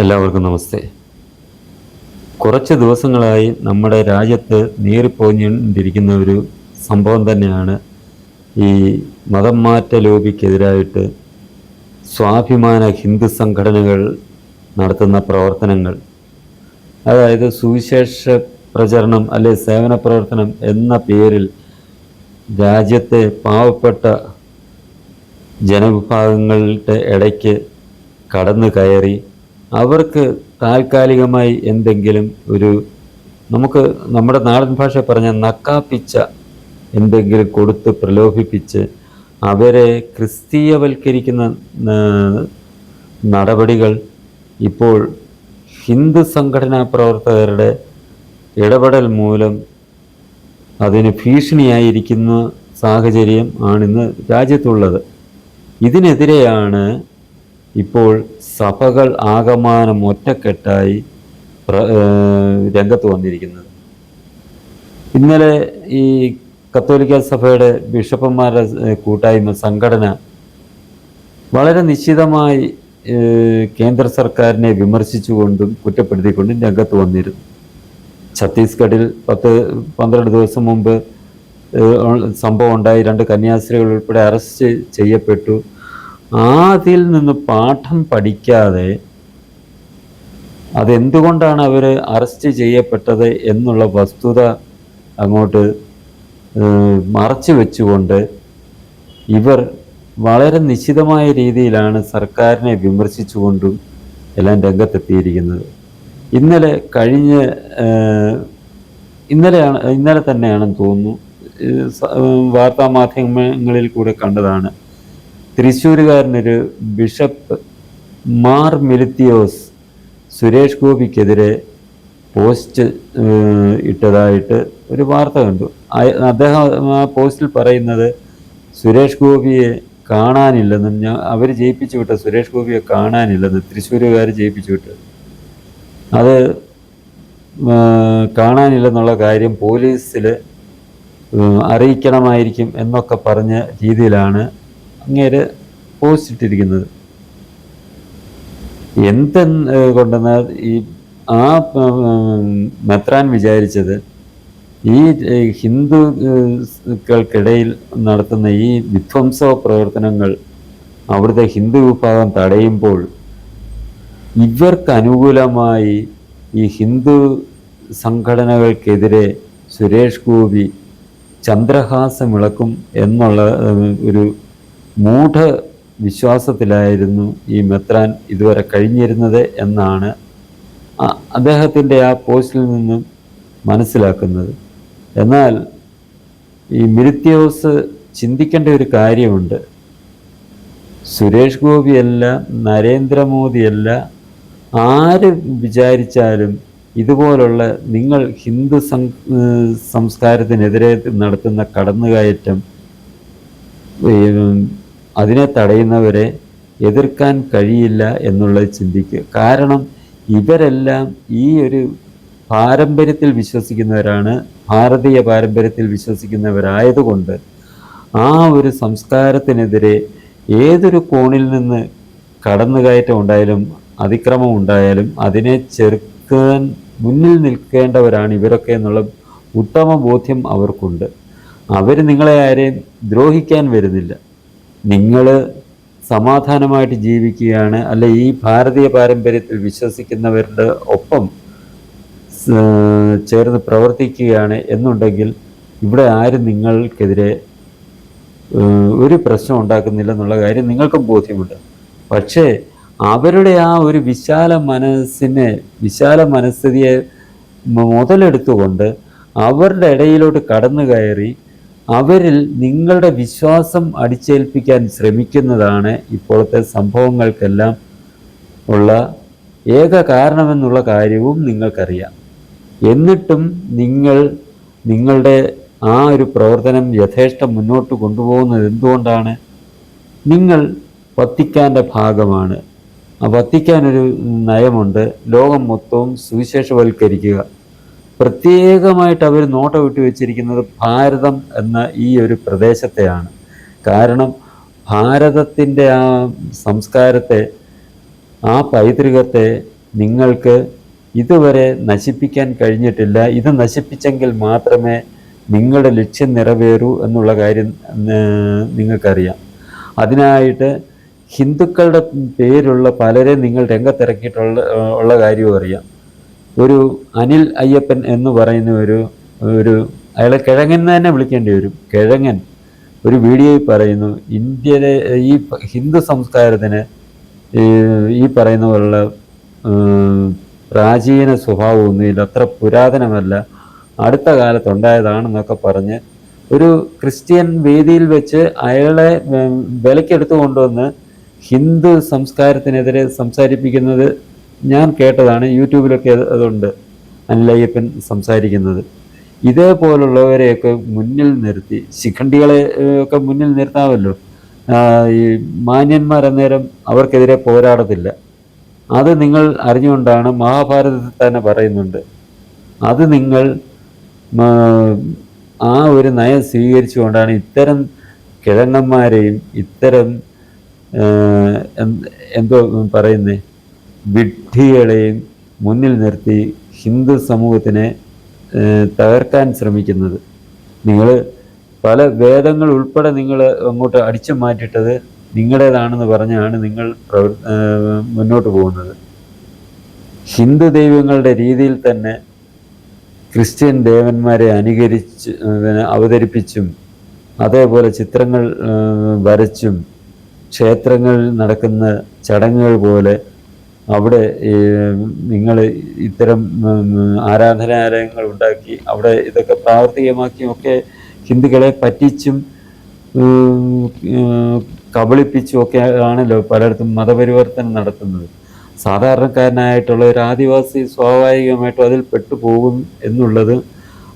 എല്ലാവർക്കും നമസ്തേ. കുറച്ച് ദിവസങ്ങളായി നമ്മുടെ രാജ്യത്ത് നീറിപ്പോഞ്ഞുകൊണ്ടിരിക്കുന്ന ഒരു സംഭവം തന്നെയാണ് ഈ മതം മാറ്റ ലോബിക്കെതിരായിട്ട് സ്വാഭിമാന ഹിന്ദു സംഘടനകൾ നടത്തുന്ന പ്രവർത്തനങ്ങൾ. അതായത് സുവിശേഷ പ്രചരണം അല്ലെ സേവന പ്രവർത്തനം എന്ന പേരിൽ രാജ്യത്തെ പാവപ്പെട്ട ജനവിഭാഗങ്ങളുടെ ഇടയ്ക്ക് കടന്നു കയറി അവർക്ക് താൽക്കാലികമായി എന്തെങ്കിലും ഒരു നമുക്ക് നമ്മുടെ നാടൻ ഭാഷ പറഞ്ഞ നക്കാപ്പിച്ച എന്തെങ്കിലും കൊടുത്ത് പ്രലോഭിപ്പിച്ച് അവരെ ക്രിസ്തീയവൽക്കരിക്കുന്ന നടപടികൾ ഇപ്പോൾ ഹിന്ദു സംഘടനാ പ്രവർത്തകരുടെ ഇടപെടൽ മൂലം അതിന് ഭീഷണിയായിരിക്കുന്ന സാഹചര്യം ആണിന്ന് രാജ്യത്തുള്ളത്. ഇതിനെതിരെയാണ് ഇപ്പോൾ സഭകൾ ആകമാനം ഒറ്റക്കെട്ടായി രംഗത്ത് വന്നിരിക്കുന്നത്. ഇന്നലെ ഈ കത്തോലിക്ക സഭയുടെ ബിഷപ്പന്മാരുടെ കൂട്ടായ്മ സംഘടന വളരെ നിശ്ചിതമായി കേന്ദ്ര സർക്കാരിനെ വിമർശിച്ചുകൊണ്ടും കുറ്റപ്പെടുത്തിക്കൊണ്ടും രംഗത്ത് വന്നിരുന്നു. ഛത്തീസ്ഗഡിൽ പത്ത് പന്ത്രണ്ട് ദിവസം മുമ്പ് സംഭവം ഉണ്ടായി. രണ്ട് കന്യാസ്ത്രീകൾ ഉൾപ്പെടെ അറസ്റ്റ് ചെയ്യപ്പെട്ടു. ആ അതിൽ നിന്ന് പാഠം പഠിക്കാതെ അതെന്തുകൊണ്ടാണ് അവർ അറസ്റ്റ് ചെയ്യപ്പെട്ടത് എന്നുള്ള വസ്തുത അങ്ങോട്ട് മറച്ചു വെച്ചുകൊണ്ട് ഇവർ വളരെ നിശ്ചിതമായ രീതിയിലാണ് സർക്കാരിനെ വിമർശിച്ചുകൊണ്ടും എല്ലാം രംഗത്തെത്തിയിരിക്കുന്നത്. ഇന്നലെ കഴിഞ്ഞ ഇന്നലെയാണ് ഇന്നലെ തന്നെയാണെന്ന് തോന്നുന്നു. വാർത്താമാധ്യമങ്ങളിൽ വാർത്താ മാധ്യമങ്ങളിൽ കൂടെ കണ്ടതാണ്. തൃശ്ശൂരുകാരനൊരു ബിഷപ്പ് മാർ മിലിത്തിയോസ് സുരേഷ് ഗോപിക്കെതിരെ പോസ്റ്റ് ഇട്ടതായിട്ട് ഒരു വാർത്ത കണ്ടു. അദ്ദേഹം ആ പോസ്റ്റിൽ പറയുന്നത് സുരേഷ് ഗോപിയെ കാണാനില്ലെന്നും ഞാൻ അവർ ജയിപ്പിച്ചു വിട്ട സുരേഷ് ഗോപിയെ കാണാനില്ലെന്ന് തൃശ്ശൂരുകാർ ജയിപ്പിച്ചു വിട്ടത് അത് കാണാനില്ലെന്നുള്ള കാര്യം പോലീസിൽ അറിയിക്കണമായിരിക്കും എന്നൊക്കെ പറഞ്ഞ രീതിയിലാണ് അങ്ങേര് പോസ്റ്റ് ഇട്ടിരിക്കുന്നത്. എന്തെന്ന് കൊണ്ടെന്നാൽ ഈ ആ മെത്രാൻ വിചാരിച്ചത് ഈ ഹിന്ദുക്കൾക്കിടയിൽ നടത്തുന്ന ഈ വിധ്വംസ പ്രവർത്തനങ്ങൾ അവിടുത്തെ ഹിന്ദു വിഭാഗം തടയുമ്പോൾ ഇവർക്ക് അനുകൂലമായി ഈ ഹിന്ദു സംഘടനകൾക്കെതിരെ സുരേഷ് ഗോപി ചന്ദ്രഹാസമിളക്കും എന്നുള്ള ഒരു മൂഢ വിശ്വാസത്തിലായിരുന്നു ഈ മെത്രാൻ ഇതുവരെ കഴിഞ്ഞിരുന്നത് എന്നാണ് അദ്ദേഹത്തിന്റെ ആ പോസ്റ്റിൽ നിന്നും മനസ്സിലാക്കുന്നത്. എന്നാൽ ഈ മിരിത്യോസ് ചിന്തിക്കേണ്ട ഒരു കാര്യമുണ്ട്. സുരേഷ് ഗോപിയല്ല നരേന്ദ്രമോദിയല്ല ആര് വിചാരിച്ചാലും ഇതുപോലുള്ള നിങ്ങൾ ഹിന്ദു സംസ്കാരത്തിനെതിരെ നടത്തുന്ന കടന്നുകയറ്റം അതിനെ തടയുന്നവരെ എതിർക്കാൻ കഴിയില്ല എന്നുള്ളത് ചിന്തിക്കുക. കാരണം ഇവരെല്ലാം ഈ ഒരു പാരമ്പര്യത്തിൽ വിശ്വസിക്കുന്നവരാണ് ഭാരതീയ പാരമ്പര്യത്തിൽ വിശ്വസിക്കുന്നവരായതുകൊണ്ട് ആ ഒരു സംസ്കാരത്തിനെതിരെ ഏതൊരു കോണിൽ നിന്ന് കടന്നുകയറ്റം ഉണ്ടായാലും അതിക്രമം ഉണ്ടായാലും അതിനെ ചെറുക്കാൻ മുന്നിൽ നിൽക്കേണ്ടവരാണ് ഇവരൊക്കെ എന്നുള്ള ഉത്തമ ബോധ്യം അവർക്കുണ്ട്. അവർ നിങ്ങളെ ആരെയും ദ്രോഹിക്കാൻ വരുന്നില്ല. നിങ്ങൾ സമാധാനമായിട്ട് ജീവിക്കുകയാണ് അല്ലെ ഈ ഭാരതീയ പാരമ്പര്യത്തിൽ വിശ്വസിക്കുന്നവരുടെ ഒപ്പം ചേർന്ന് പ്രവർത്തിക്കുകയാണ് എന്നുണ്ടെങ്കിൽ ഇവിടെ ആരും നിങ്ങൾക്കെതിരെ ഒരു പ്രശ്നം ഉണ്ടാക്കുന്നില്ല എന്നുള്ള കാര്യം നിങ്ങൾക്കും ബോധ്യമുണ്ട്. പക്ഷേ അവരുടെ ആ ഒരു വിശാല മനസ്സിനെ വിശാല മനസ്ഥിതിയെ മുതലെടുത്തുകൊണ്ട് അവരുടെ ഇടയിലോട്ട് കടന്നു കയറി അവരിൽ നിങ്ങളുടെ വിശ്വാസം അടിച്ചേൽപ്പിക്കാൻ ശ്രമിക്കുന്നതാണ് ഇപ്പോഴത്തെ സംഭവങ്ങൾക്കെല്ലാം ഉള്ള ഏക കാരണമെന്നുള്ള കാര്യവും നിങ്ങൾക്കറിയാം. എന്നിട്ടും നിങ്ങൾ നിങ്ങളുടെ ആ ഒരു പ്രവർത്തനം യഥേഷ്ടം മുന്നോട്ട് കൊണ്ടുപോകുന്നത് എന്തുകൊണ്ടാണ്? നിങ്ങൾ വത്തിക്കാന്റെ ഭാഗമാണ്. ആ വത്തിക്കാൻ ഒരു നയമുണ്ട്. ലോകം മൊത്തവും സുവിശേഷവൽക്കരിക്കുക. പ്രത്യേകമായിട്ട് അവർ നോട്ട് വിട്ടു വെച്ചിരിക്കുന്നത് ഭാരതം എന്ന ഈ ഒരു പ്രദേശത്തെയാണ്. കാരണം ഭാരതത്തിന്റെ ആ സംസ്കാരത്തെ ആ പൈതൃകത്തെ നിങ്ങൾക്ക് ഇതുവരെ നശിപ്പിക്കാൻ കഴിഞ്ഞിട്ടില്ല. ഇത് നശിപ്പിച്ചെങ്കിൽ മാത്രമേ നിങ്ങളുടെ ലക്ഷ്യം നിറവേറൂ എന്നുള്ള കാര്യം നിങ്ങൾക്കറിയാം. അതിനായിട്ട് ഹിന്ദുക്കളുടെ പേരുള്ള പലരെ നിങ്ങൾ രംഗത്തിറക്കിയിട്ടുള്ള ഉള്ള കാര്യവും അറിയാം. ഒരു അനിൽ അയ്യപ്പൻ എന്ന് പറയുന്ന ഒരു ഒരു അയാളെ കിഴങ്ങൻ എന്ന് തന്നെ വിളിക്കേണ്ടി വരും. കിഴങ്ങൻ ഒരു വീഡിയോയിൽ പറയുന്നു ഇന്ത്യയിലെ ഈ ഹിന്ദു സംസ്കാരത്തിന് ഈ പറയുന്ന പോലുള്ള പ്രാചീന സ്വഭാവമൊന്നുമില്ല അത്ര പുരാതനമല്ല അടുത്ത കാലത്തുണ്ടായതാണെന്നൊക്കെ പറഞ്ഞ് ഒരു ക്രിസ്ത്യൻ വേദിയിൽ വെച്ച് അയാളെ വിലക്കെടുത്ത് കൊണ്ടുവന്ന് ഹിന്ദു സംസ്കാരത്തിനെതിരെ സംസാരിപ്പിക്കുന്നത് ഞാൻ കേട്ടതാണ് യൂട്യൂബിലൊക്കെ അത് അതുണ്ട്. അനിലയ്യപ്പൻ സംസാരിക്കുന്നത്. ഇതേപോലുള്ളവരെയൊക്കെ മുന്നിൽ നിർത്തി ശിഖണ്ഡികളെ ഒക്കെ മുന്നിൽ നിർത്താമല്ലോ. ഈ മാന്യന്മാർ അന്നേരം അവർക്കെതിരെ പോരാടത്തില്ല. അത് നിങ്ങൾ അറിഞ്ഞുകൊണ്ടാണ് മഹാഭാരതത്തിൽ തന്നെ പറയുന്നുണ്ട്. അത് നിങ്ങൾ ആ ഒരു നയം സ്വീകരിച്ചുകൊണ്ടാണ് ഇത്തരം കിഴങ്ങന്മാരെയും ഇത്തരം എന്തോ പറയുന്നേ? വിഡ്ഢികളെയും മുന്നിൽ നിർത്തി ഹിന്ദു സമൂഹത്തിനെ തകർക്കാൻ ശ്രമിക്കുന്നത്. നിങ്ങൾ പല വേദങ്ങൾ ഉൾപ്പെടെ നിങ്ങൾ അങ്ങോട്ട് അടിച്ചു മാറ്റിയിട്ടത് നിങ്ങളുടേതാണെന്ന് പറഞ്ഞാണ് നിങ്ങൾ മുന്നോട്ട് പോകുന്നത്. ഹിന്ദു ദൈവങ്ങളുടെ രീതിയിൽ തന്നെ ക്രിസ്ത്യൻ ദേവന്മാരെ അനുകരിച്ച് അവതരിപ്പിച്ചും അതേപോലെ ചിത്രങ്ങൾ വരച്ചും ക്ഷേത്രങ്ങളിൽ നടക്കുന്ന ചടങ്ങുകൾ പോലെ അവിടെ നിങ്ങൾ ഇത്തരം ആരാധനാലയങ്ങൾ ഉണ്ടാക്കി അവിടെ ഇതൊക്കെ പ്രാവർത്തികമാക്കിയും ഒക്കെ ഹിന്ദുക്കളെ പറ്റിച്ചും കബളിപ്പിച്ചും ഒക്കെ ആണല്ലോ പലയിടത്തും മതപരിവർത്തനം നടത്തുന്നത്. സാധാരണക്കാരനായിട്ടുള്ള ഒരു ആദിവാസി സ്വാഭാവികമായിട്ടും അതിൽ പെട്ടുപോകും എന്നുള്ളത്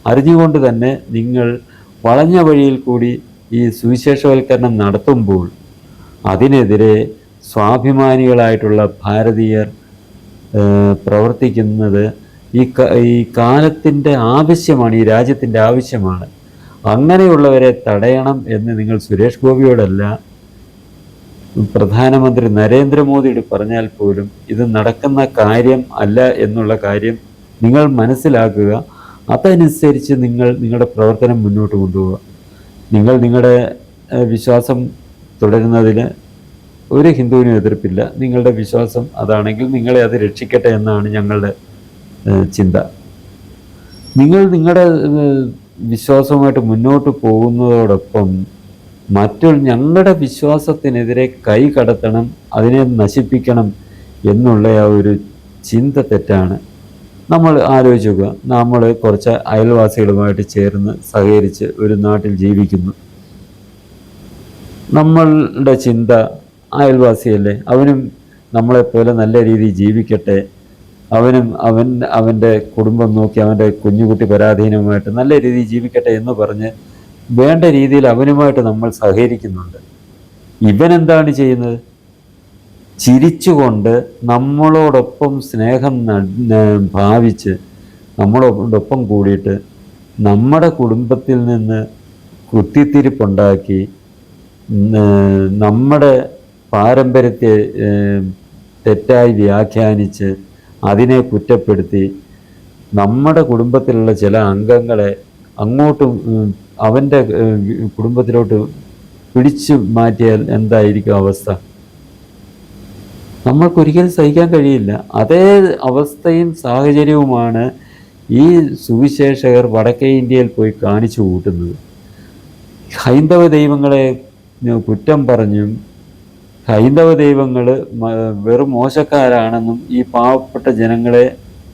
അറിഞ്ഞുകൊണ്ട് തന്നെ നിങ്ങൾ വളഞ്ഞ വഴിയിൽ കൂടി ഈ സുവിശേഷവൽക്കരണം നടത്തുമ്പോൾ അതിനെതിരെ സ്വാഭിമാനികളായിട്ടുള്ള ഭാരതീയർ പ്രവർത്തിക്കുന്നത് ഈ ഈ കാലത്തിന്റെ ആവശ്യമാണ് ഈ രാജ്യത്തിന്റെ ആവശ്യമാണ്. അങ്ങനെയുള്ളവരെ തടയണം എന്ന് നിങ്ങൾ സുരേഷ് ഗോപിയോടല്ല പ്രധാനമന്ത്രി നരേന്ദ്രമോദിയോട് പറഞ്ഞാൽ പോലും ഇത് നടക്കുന്ന കാര്യം അല്ല എന്നുള്ള കാര്യം നിങ്ങൾ മനസ്സിലാക്കുക. അതനുസരിച്ച് നിങ്ങൾ നിങ്ങളുടെ പ്രവർത്തനം മുന്നോട്ട് കൊണ്ടുപോവുക. നിങ്ങൾ നിങ്ങളുടെ വിശ്വാസം തുടരുന്നതിന് ഒരു ഹിന്ദുവിനും എതിർപ്പില്ല. നിങ്ങളുടെ വിശ്വാസം അതാണെങ്കിൽ നിങ്ങളെ അത് രക്ഷിക്കട്ടെ എന്നാണ് ഞങ്ങളുടെ ചിന്ത. നിങ്ങൾ നിങ്ങളുടെ വിശ്വാസവുമായിട്ട് മുന്നോട്ട് പോകുന്നതോടൊപ്പം മറ്റുള്ള ഞങ്ങളുടെ വിശ്വാസത്തിനെതിരെ കൈ കടത്തണം അതിനെ നശിപ്പിക്കണം എന്നുള്ള ആ ഒരു ചിന്ത തെറ്റാണ്. നമ്മൾ ആലോചിക്കുക നമ്മൾ കുറച്ച് അയൽവാസികളുമായിട്ട് ചേർന്ന് സഹകരിച്ച് ഒരു നാട്ടിൽ ജീവിക്കുന്നു. നമ്മളുടെ ചിന്ത അയൽവാസിയല്ലേ? അവനും നമ്മളെപ്പോലെ നല്ല രീതിയിൽ ജീവിക്കട്ടെ. അവനും അവൻ അവന്റെ കുടുംബം നോക്കി അവന്റെ കുഞ്ഞുകുട്ടി പരാധീനമായിട്ട് നല്ല രീതിയിൽ ജീവിക്കട്ടെ എന്ന് പറഞ്ഞ് വേണ്ട രീതിയിൽ അവനുമായിട്ട് നമ്മൾ സഹകരിക്കുന്നുണ്ട്. ഇവൻ എന്താണ് ചെയ്യുന്നത്? ചിരിച്ചുകൊണ്ട് നമ്മളോടൊപ്പം സ്നേഹം ഭാവിച്ച് നമ്മളോടൊപ്പം കൂടിയിട്ട് നമ്മുടെ കുടുംബത്തിൽ നിന്ന് കുത്തിത്തിരിപ്പുണ്ടാക്കി നമ്മുടെ പാരമ്പര്യത്തെ തെറ്റായി വ്യാഖ്യാനിച്ച് അതിനെ കുറ്റപ്പെടുത്തി നമ്മുടെ കുടുംബത്തിലുള്ള ചില അംഗങ്ങളെ അങ്ങോട്ടും അവന്റെ കുടുംബത്തിലോട്ട് പിടിച്ചു മാറ്റിയാൽ എന്തായിരിക്കും അവസ്ഥ? നമ്മൾക്കൊരിക്കലും സഹിക്കാൻ കഴിയില്ല. അതേ അവസ്ഥയും സാഹചര്യവുമാണ് ഈ സുവിശേഷകർ വടക്കേ ഇന്ത്യയിൽ പോയി കാണിച്ചു കൂട്ടുന്നത്. ഹൈന്ദവ ദൈവങ്ങളെ കുറ്റം പറഞ്ഞും ഹൈന്ദവ ദൈവങ്ങൾ വെറും മോശക്കാരാണെന്നും ഈ പാവപ്പെട്ട ജനങ്ങളെ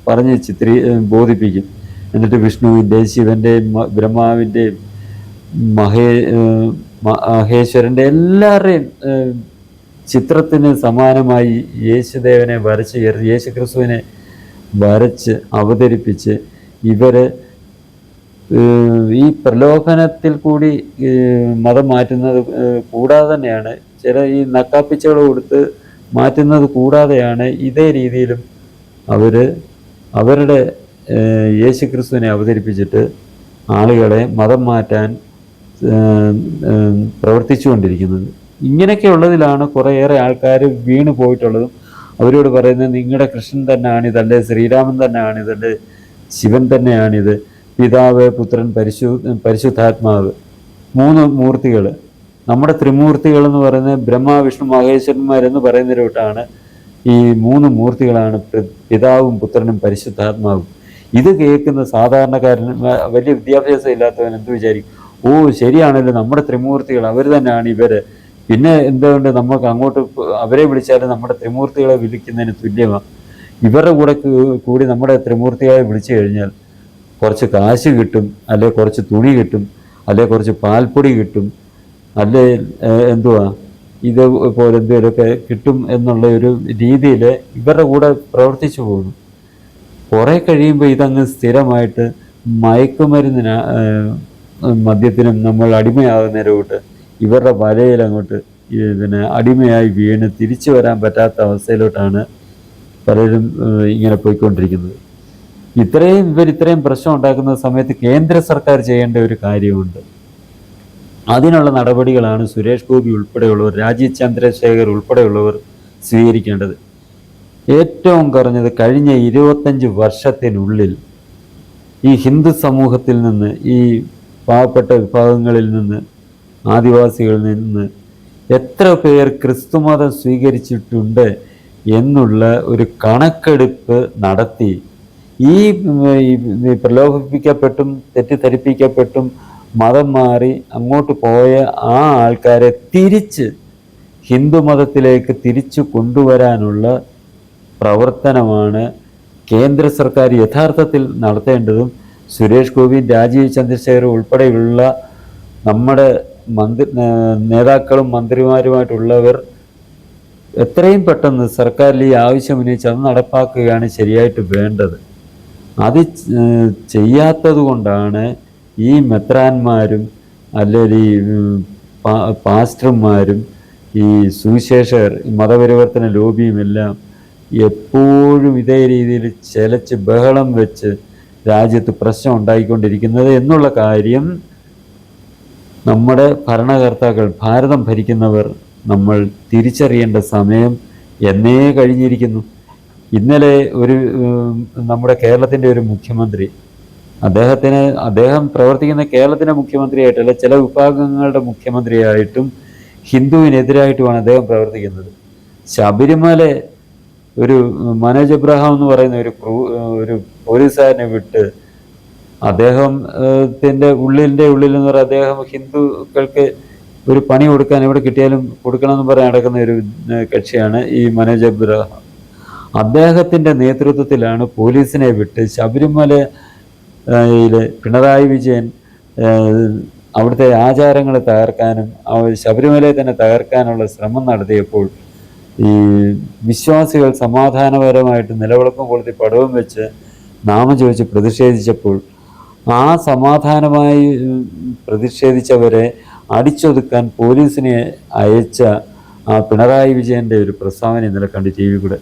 പറഞ്ഞ് ചിത്രീ ബോധിപ്പിക്കും. എന്നിട്ട് വിഷ്ണുവിന്റെ ശിവന്റെയും ബ്രഹ്മാവിന്റെയും മഹേ മഹേശ്വരന്റെ എല്ലാവരുടെയും ചിത്രത്തിന് സമാനമായി യേശുദേവനെ വരച്ച് യേശു- യേശുക്രിസ്തുവിനെ വരച്ച് അവതരിപ്പിച്ച് ഇവർ ഈ പ്രലോഭനത്തിൽ കൂടി മതം മാറ്റുന്നത് കൂടാതെ തന്നെയാണ് ചില ഈ നക്കാപ്പിച്ചകൾ കൊടുത്ത് മാറ്റുന്നത് കൂടാതെയാണ് ഇതേ രീതിയിലും അവർ അവരുടെ യേശു യേശുക്രിസ്തുവിനെ അവതരിപ്പിച്ചിട്ട് ആളുകളെ മതം മാറ്റാൻ പ്രവർത്തിച്ചു കൊണ്ടിരിക്കുന്നത് പ്രവർത്തിച്ചുകൊണ്ടിരിക്കുന്നത്. ഇങ്ങനെയൊക്കെ ഉള്ളതിലാണ് കുറേയേറെ ആൾക്കാർ വീണ് പോയിട്ടുള്ളതും അവരോട് പറയുന്നത് നിങ്ങളുടെ കൃഷ്ണൻ തന്നെയാണ് അല്ലെ ശ്രീരാമൻ തന്നെയാണ് അല്ലെ ശിവൻ തന്നെയാണിത് പിതാവ് പുത്രൻ പരിശു പരിശുദ്ധാത്മാവ്. മൂന്ന് മൂർത്തികൾ നമ്മുടെ ത്രിമൂർത്തികൾ എന്ന് പറയുന്നത് ബ്രഹ്മ വിഷ്ണു മഹേശ്വരന്മാരെന്ന് പറയുന്നതിലോട്ടാണ് ഈ മൂന്ന് മൂർത്തികളാണ് പിതാവും പുത്രനും പരിശുദ്ധാത്മാവും. ഇത് കേൾക്കുന്ന സാധാരണക്കാരന് വലിയ വിദ്യാഭ്യാസം ഇല്ലാത്തവൻ എന്ത് വിചാരിക്കും? ഓ ശരിയാണല്ലോ നമ്മുടെ ത്രിമൂർത്തികൾ അവർ തന്നെയാണ് ഇവർ. പിന്നെ എന്തുകൊണ്ട് നമുക്ക് അങ്ങോട്ട് അവരെ വിളിച്ചാലും നമ്മുടെ ത്രിമൂർത്തികളെ വിളിക്കുന്നതിന് തുല്യമാണ് ഇവരുടെ കൂടെ കൂടി നമ്മുടെ ത്രിമൂർത്തികളെ വിളിച്ചു കഴിഞ്ഞാൽ കുറച്ച് കാശ് കിട്ടും അല്ലെ കുറച്ച് തുണി കിട്ടും അല്ലെ കുറച്ച് പാൽപ്പൊടി കിട്ടും അല്ലെ എന്തുവാ? ഇത് പോലെ എന്തെങ്കിലുമൊക്കെ കിട്ടും എന്നുള്ള ഒരു രീതിയിൽ ഇവരുടെ കൂടെ പ്രവർത്തിച്ചു പോകുന്നു കുറേ കഴിയുമ്പോൾ ഇതങ്ങ് സ്ഥിരമായിട്ട് മയക്കുമരുന്നിന് മദ്യത്തിനും നമ്മൾ അടിമയാകുന്നതിലോട്ട് ഇവരുടെ വലയിൽ അങ്ങോട്ട് ഇതിന് അടിമയായി വീണ് തിരിച്ചു വരാൻ പറ്റാത്ത അവസ്ഥയിലോട്ടാണ് പലരും ഇങ്ങനെ പോയിക്കൊണ്ടിരിക്കുന്നത്. ഇത്രയും ഇവർ ഇത്രയും പ്രശ്നം ഉണ്ടാക്കുന്ന സമയത്ത് കേന്ദ്ര സർക്കാർ ചെയ്യേണ്ട ഒരു കാര്യമുണ്ട്. അതിനുള്ള നടപടികളാണ് സുരേഷ് ഗോപി ഉൾപ്പെടെയുള്ളവർ രാജീവ് ചന്ദ്രശേഖർ ഉൾപ്പെടെയുള്ളവർ സ്വീകരിക്കേണ്ടത്. ഏറ്റവും കുറഞ്ഞത് കഴിഞ്ഞ ഇരുപത്തഞ്ച് വർഷത്തിനുള്ളിൽ ഈ ഹിന്ദു സമൂഹത്തിൽ നിന്ന് ഈ പാവപ്പെട്ട വിഭാഗങ്ങളിൽ നിന്ന് ആദിവാസികളിൽ നിന്ന് എത്ര പേർ ക്രിസ്തുമതം സ്വീകരിച്ചിട്ടുണ്ട് എന്നുള്ള ഒരു കണക്കെടുപ്പ് നടത്തി ഈ പ്രലോഭിപ്പിക്കപ്പെട്ടും തെറ്റിദ്ധരിപ്പിക്കപ്പെട്ടും മതം മാറി അങ്ങോട്ട് പോയ ആ ആൾക്കാരെ തിരിച്ച് ഹിന്ദു മതത്തിലേക്ക് തിരിച്ചു കൊണ്ടുവരാനുള്ള പ്രവർത്തനമാണ് കേന്ദ്ര സർക്കാർ യഥാർത്ഥത്തിൽ നടത്തേണ്ടതും സുരേഷ് ഗോപി രാജീവ് ചന്ദ്രശേഖർ ഉൾപ്പെടെയുള്ള നമ്മുടെ മന്ത്രി നേതാക്കളും മന്ത്രിമാരുമായിട്ടുള്ളവർ എത്രയും പെട്ടെന്ന് സർക്കാരിൽ ഈ ആവശ്യം ഉന്നയിച്ച് അത് നടപ്പാക്കുകയാണ് ശരിയായിട്ട് വേണ്ടത്. അത് ചെയ്യാത്തത് കൊണ്ടാണ് ഈ മെത്രാന്മാരും അല്ലെങ്കിൽ ഈ പാസ്റ്റർമാരും ഈ സുവിശേഷ മതപരിവർത്തന ലോബിയും എല്ലാം എപ്പോഴും ഇതേ രീതിയിൽ ചെലച്ച് ബഹളം വെച്ച് രാജ്യത്ത് പ്രശ്നം ഉണ്ടായിക്കൊണ്ടിരിക്കുന്നത് എന്നുള്ള കാര്യം നമ്മുടെ ഭരണകർത്താക്കൾ ഭാരതം ഭരിക്കുന്നവർ നമ്മൾ തിരിച്ചറിയേണ്ട സമയം എന്നേ കഴിഞ്ഞിരിക്കുന്നു. ഇന്നലെ ഒരു നമ്മുടെ കേരളത്തിന്റെ ഒരു മുഖ്യമന്ത്രി അദ്ദേഹത്തിന് അദ്ദേഹം പ്രവർത്തിക്കുന്ന കേരളത്തിന്റെ മുഖ്യമന്ത്രിയായിട്ടല്ല ചില വിഭാഗങ്ങളുടെ മുഖ്യമന്ത്രിയായിട്ടും ഹിന്ദുവിനെതിരായിട്ടുമാണ് അദ്ദേഹം പ്രവർത്തിക്കുന്നത്. ശബരിമല ഒരു മനോജ് എബ്രഹാം എന്ന് പറയുന്ന ഒരു ക്രൂ ഒരു പോലീസുകാരനെ വിട്ട് അദ്ദേഹത്തിന്റെ ഉള്ളിന്റെ ഉള്ളിൽ എന്ന് പറയുന്നത് അദ്ദേഹം ഹിന്ദുക്കൾക്ക് ഒരു പണി കൊടുക്കാൻ എവിടെ കിട്ടിയാലും കൊടുക്കണമെന്ന് പറഞ്ഞ് നടക്കുന്ന ഒരു കക്ഷിയാണ് ഈ മനോജ് എബ്രഹാം അദ്ദേഹത്തിന്റെ നേതൃത്വത്തിലാണ് പോലീസിനെ വിട്ട് ശബരിമല ഏഹ്, പിണറായി വിജയൻ അവിടുത്തെ ആചാരങ്ങൾ തകർക്കാനും ശബരിമലയെ തന്നെ തകർക്കാനുള്ള ശ്രമം നടത്തിയപ്പോൾ ഈ വിശ്വാസികൾ സമാധാനപരമായിട്ട് നിലവിളക്കം കൊളുത്തി പടവും വെച്ച് നാമം ചോദിച്ച് പ്രതിഷേധിച്ചപ്പോൾ ആ സമാധാനമായി പ്രതിഷേധിച്ചവരെ അടിച്ചൊതുക്കാൻ പോലീസിനെ അയച്ച ആ പിണറായി വിജയന്റെ ഒരു പ്രസ്താവന ഇന്നലെ കണ്ടു ടി വി കൂടെ.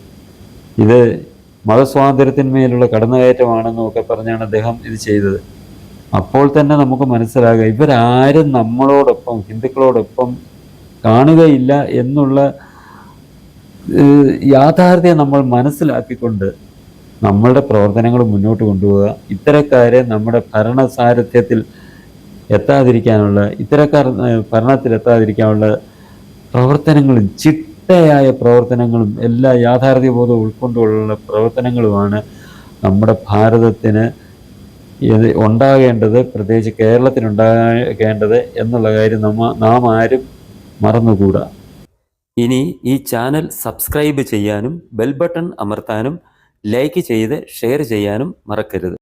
ഇത് മതസ്വാതന്ത്ര്യത്തിന്മേലുള്ള കടന്നുകയറ്റമാണെന്നും ഒക്കെ പറഞ്ഞാണ് അദ്ദേഹം ഇത് ചെയ്തത്. അപ്പോൾ തന്നെ നമുക്ക് മനസ്സിലാകുക ഇവരാരും നമ്മളോടൊപ്പം ഹിന്ദുക്കളോടൊപ്പം കാണുകയില്ല എന്നുള്ള യാഥാർത്ഥ്യം നമ്മൾ മനസ്സിലാക്കിക്കൊണ്ട് നമ്മളുടെ പ്രവർത്തനങ്ങൾ മുന്നോട്ട് കൊണ്ടുപോവുക. ഇത്തരക്കാരെ നമ്മുടെ ഭരണസാരഥ്യത്തിൽ എത്താതിരിക്കാനുള്ള ഇത്തരക്കാർ ഭരണത്തിൽ എത്താതിരിക്കാനുള്ള പ്രവർത്തനങ്ങളും ചിട്ടയായ പ്രവർത്തനങ്ങളും എല്ലാ യാഥാർത്ഥ്യബോധവും ഉൾക്കൊണ്ടുള്ള പ്രവർത്തനങ്ങളുമാണ് നമ്മുടെ ഭാരതത്തിന് ഉണ്ടാകേണ്ടത് പ്രത്യേകിച്ച് കേരളത്തിന് ഉണ്ടാകേണ്ടത് എന്നുള്ള കാര്യം നമ്മ നാം ആരും മറന്നുകൂടാ. ഇനി ഈ ചാനൽ സബ്സ്ക്രൈബ് ചെയ്യാനും ബെൽ ബട്ടൺ അമർത്താനും ലൈക്ക് ചെയ്ത് ഷെയർ ചെയ്യാനും മറക്കരുത്.